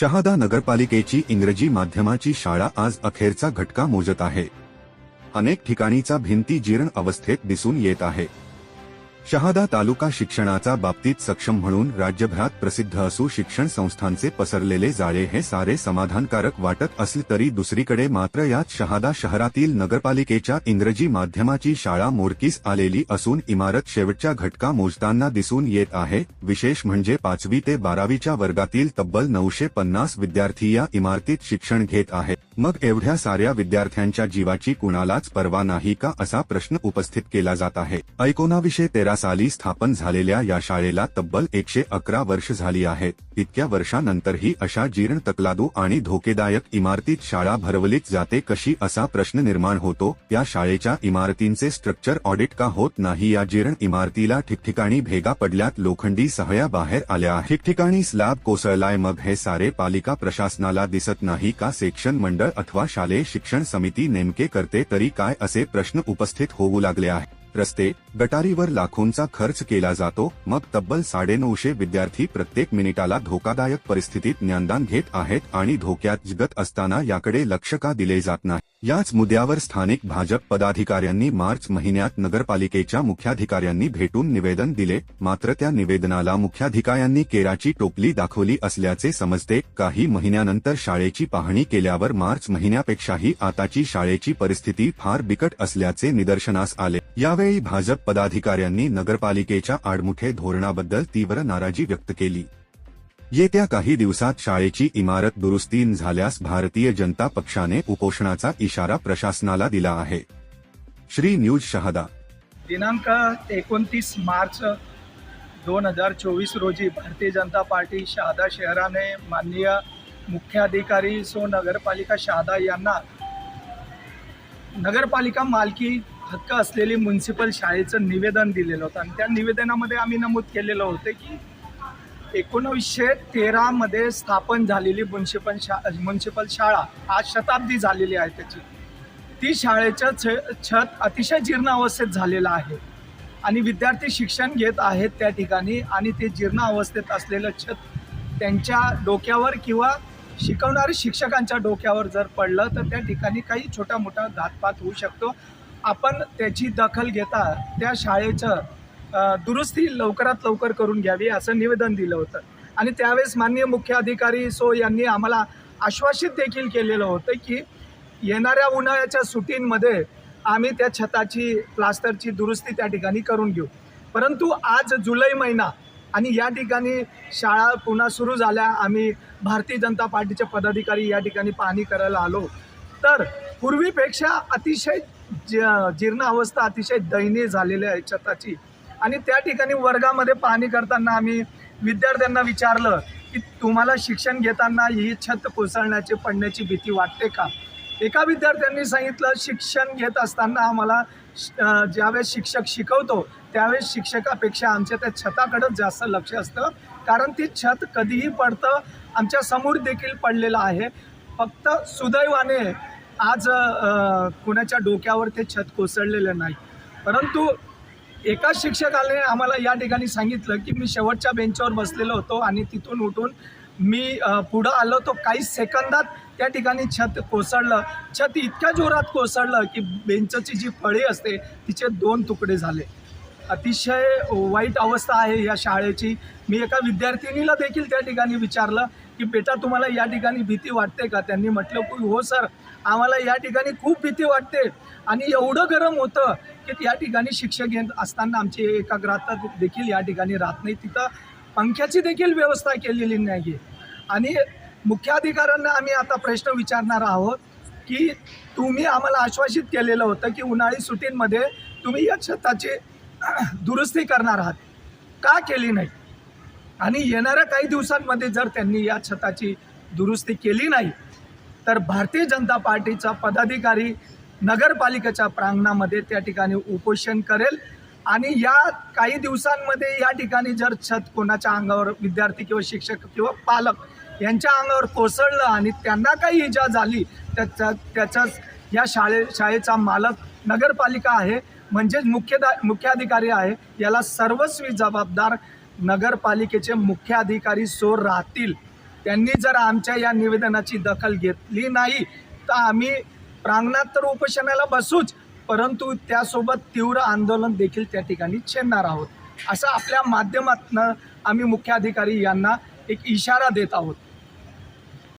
शहादा नगरपालिकेची इंग्रजी माध्यमाची शाळा आज अखेरचा घटका मोजत आहे. अनेक ठिकाणीचा भिंती जीर्ण अवस्थेत दिसून येत आहे. शहादा तालुका शिक्षणाचा बाबतीत सक्षम म्हणून राज्यभरात प्रसिद्ध असू शिक्षण संस्थांचे पसरलेले जाळे हे सारे समाधानकारक वाटत असले तरी दुसरीकडे मात्र यात शहादा शहरातील नगरपालिकेच्या इंग्रजी माध्यमाची शाळा मोडकीस आलेली असून इमारत शेवटच्या घटका मोजताना दिसून येत आहे. विशेष म्हणजे पाचवी ते बारावीच्या वर्गातील तब्बल नऊशे पन्नास विद्यार्थी या इमारतीत शिक्षण घेत आहेत. मग एवढ्या साऱ्या विद्यार्थ्यांच्या जीवाची कुणालाच पर्वा नाही का असा प्रश्न उपस्थित केला जात आहे. एकोणावीसशे तेरा साली स्थापन या शाळेला तब्बल एकशे अकरा वर्ष झाली आहेत. इतक्या अशा जीर्ण तकलादू आणि धोकेदायक इमारतीत शाळा भरवलीच जाते कशी असा प्रश्न निर्माण होतो. या शाळेच्या इमारतींचे स्ट्रक्चर ऑडिट का होत नाही? या जीर्ण इमारतीला ठिकठिकाणी भेगा पडल्यात लोखंडी सहाया बाहेर आल्या ठिकठिकाणी स्लॅब कोसळलाय, मग हे सारे पालिका प्रशासनाला दिसत नाही का? सेक्शन मंडळ अथवा शालेय शिक्षण समिती नेमके करते तरी असे प्रश्न उपस्थित होऊ रस्ते गटारीवर लाखोंचा खर्च केला जातो मग तब्बल साडेनऊशे विद्यार्थी प्रत्येक मिनिटाला धोकादायक परिस्थितीत ज्ञानदान घेत आहेत आणि धोक्यात जगत असताना याकडे लक्ष का दिले जात नाही? याच मुद्द्यावर स्थानिक भाजप पदाधिकाऱ्यांनी मार्च महिन्यात नगरपालिकेच्या मुख्याधिकाऱ्यांनी भेटून निवेदन दिले. मात्र त्या निवेदनाला मुख्याधिकाऱ्यांनी केराची टोपली दाखवली असल्याचे समजते. काही महिन्यानंतर शाळेची पाहणी केल्यावर मार्च महिन्यापेक्षाही आताची शाळेची परिस्थिती फार बिकट असल्याचे निदर्शनास आले. यावेळी यावेळी भाजप पदाधिकाऱ्यांनी नगरपालिकेच्या आडमुठे धोरणाबद्दल तीव्र नाराजी व्यक्त केली. येत्या काही दिवसात शाळेची इमारत दुरुस्ती झाल्यास भारतीय जनता पक्षाने उपोषणाचा इशारा प्रशासनाला दिला आहे. श्री न्यूज शहादा. दिनांक एकोणतीस मार्च दोन हजार चोवीस रोजी भारतीय जनता पार्टी शहादा शहराने माननीय मुख्याधिकारी सो नगरपालिका शहादा यांना नगरपालिका मालकी हक्क असलेली म्युन्सिपल शाळेचं निवेदन दिलेलं होतं. आणि त्या निवेदनामध्ये आम्ही नमूद केलेलं होतं की एकोणीसशे तेरामध्ये स्थापन झालेली म्युन्सिपल शा म्युन्सिपल शाळा आज शताब्दी झालेली आहे त्याची. ती शाळेचं छ छत अतिशय जीर्ण अवस्थेत झालेलं आहे. आणि विद्यार्थी शिक्षण घेत आहेत त्या ठिकाणी आणि ते जीर्ण अवस्थेत असलेलं छत त्यांच्या डोक्यावर किंवा शिकवणाऱ्या शिक्षकांच्या डोक्यावर जर पडलं तर त्या ठिकाणी काही छोटा मोठा घातपात होऊ शकतो. आपण त्याची दखल घेता त्या शाळेचं दुरुस्ती लवकरात लवकर करून घ्यावी असं निवेदन दिलं होतं. आणि त्यावेळेस माननीय मुख्य अधिकारी सो यांनी आम्हाला आश्वासित देखील केलेलं होतं की येणाऱ्या उन्हाळ्याच्या सुटींमध्ये आम्ही त्या छताची प्लास्टरची दुरुस्ती त्या ठिकाणी करून घेऊ. परंतु आज जुलै महिना आणि या ठिकाणी शाळा पुन्हा सुरू झाल्या आम्ही भारतीय जनता पार्टीचे पदाधिकारी या ठिकाणी पाहणी करायला आलो. तर पूर्वीपेक्षा अतिशय ज- जीर्ण अवस्था अतिशय दयनीय झालेली आहे छताची. आणि त्या ठिकाणी वर्गामध्ये पाहणी करताना आम्ही विद्यार्थ्यांना विचारलं की तुम्हाला शिक्षण घेताना ही छत कोसळण्याची पडण्याची भीती वाटते का? एका विद्यार्थ्यांनी सांगितलं शिक्षण घेत असताना आम्हाला श- ज्यावेळेस शिक्षक शिकवतो त्यावेळेस शिक्षकापेक्षा आमच्या त्या छताकडंच जास्त लक्ष असतं. कारण ती छत कधीही पडतं आमच्यासमोर देखील पडलेलं आहे. फक्त सुदैवाने आज कुणाच्या डोक्यावर ते छत कोसळलेलं नाही. परंतु एका शिक्षकाने आम्हाला या ठिकाणी सांगितलं की मी शेवटच्या बेंचवर बसलेलो होतो आणि तिथून उठून मी पुढं आलो. तो काही सेकंदात त्या ठिकाणी छत कोसळलं. छत इतक्या जोरात कोसळलं की बेंचची जी फळी असते तिचे दोन तुकडे झाले. अतिशय वाईट अवस्था आहे या शाळेची. मी एका विद्यार्थिनीला देखील त्या ठिकाणी विचारलं की बेटा तुम्हाला या ठिकाणी भीती वाटते का? त्यांनी म्हटलं की हो सर. आम्हाला या ठिकाणी खूप भीती वाटते. आणि एवढं गरम होतं की या ठिकाणी शिक्षक येत असताना आमची एकाग्रता देखील या ठिकाणी राहत नाही. तिथं पंख्याची देखील व्यवस्था केलेली नाही आहे आणि मुख्याधिकाऱ्यांना आम्ही आता प्रश्न विचारणार आहोत की तुम्ही आम्हाला आश्वासित केलेलं होतं की उन्हाळी सुट्टींमध्ये तुम्ही या छताची दुरुस्ती करणार आहात. का केली नाही? आणि येणाऱ्या काही दिवसांमध्ये जर त्यांनी या छताची दुरुस्ती केली नाही तर भारतीय जनता पार्टीचा पदाधिकारी नगरपालिकेच्या प्रांगणामध्ये त्या ठिकाणी उपोषण करेल. आणि या काही दिवसांमध्ये या ठिकाणी जर छत कोणाच्या अंगावर विद्यार्थी किंवा शिक्षक किंवा पालक यांच्या अंगावर कोसळलं आणि त्यांना काही इजा झाली त्याचा त्याच्याच या शाळे शाळेचा मालक नगरपालिका आहे म्हणजेच मुख्यदा मुख्याधिकारी आहे. याला सर्वस्वी जबाबदार नगरपालिकेचे मुख्याधिकारी सोर राहतील. त्यांनी जर आमच्या या निवेदनाची दखल घेतली नाही तर आम्ही प्रांगणात तर उपोषणाला बसूच परंतु त्यासोबत तीव्र आंदोलन देखील त्या ठिकाणी छेडणार आहोत. असं आपल्या माध्यमातनं आम्ही मुख्याधिकारी यांना एक इशारा देत आहोत.